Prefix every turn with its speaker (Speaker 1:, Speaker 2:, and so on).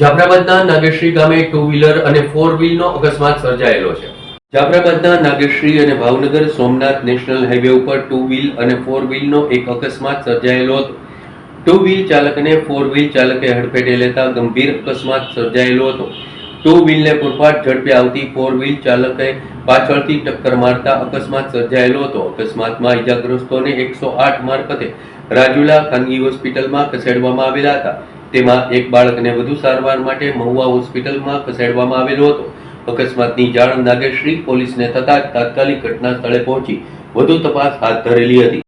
Speaker 1: જાફરાબાદના નાગેશ્રી ગામે two wheeler અને four વ્હીલનો અકસ્માત સર્જાયેલો છે. જાફરાબાદના નાગેશ્રી અને ભાવનગર સોમનાથ નેશનલ હાઈવે ઉપર ટુ વ્હીલ અને ફોર વ્હીલનો એક અકસ્માત સર્જાયેલો હતો. ટુ વ્હીલ ચાલકને ફોર વ્હીલ ચાલકે હડફેટે લેતા ગંભીર અકસ્માત સર્જાયેલો હતો. ટુ વ્હીલને પૂરપાટ ઝડપે આવતી ફોર વ્હીલ ચાલકે પાછળથી ટક્કર મારતા અકસ્માત સર્જાયેલો હતો. અકસ્માતમાં ઈજાગ્રસ્તોને એકસો આઠ મારફતે રાજુલા ખાનગી હોસ્પિટલમાં ખસેડવામાં આવેલા હતા. તેમાં એક બાળકને વધુ સારવાર માટે મહુવા હોસ્પિટલમાં ખસેડવામાં આવેલો હતો. અકસ્માતની જાણ નાગેશ્રી પોલીસને થતાં તાત્કાલિક ઘટના સ્થળે પહોંચી વધુ તપાસ હાથ ધરેલી હતી.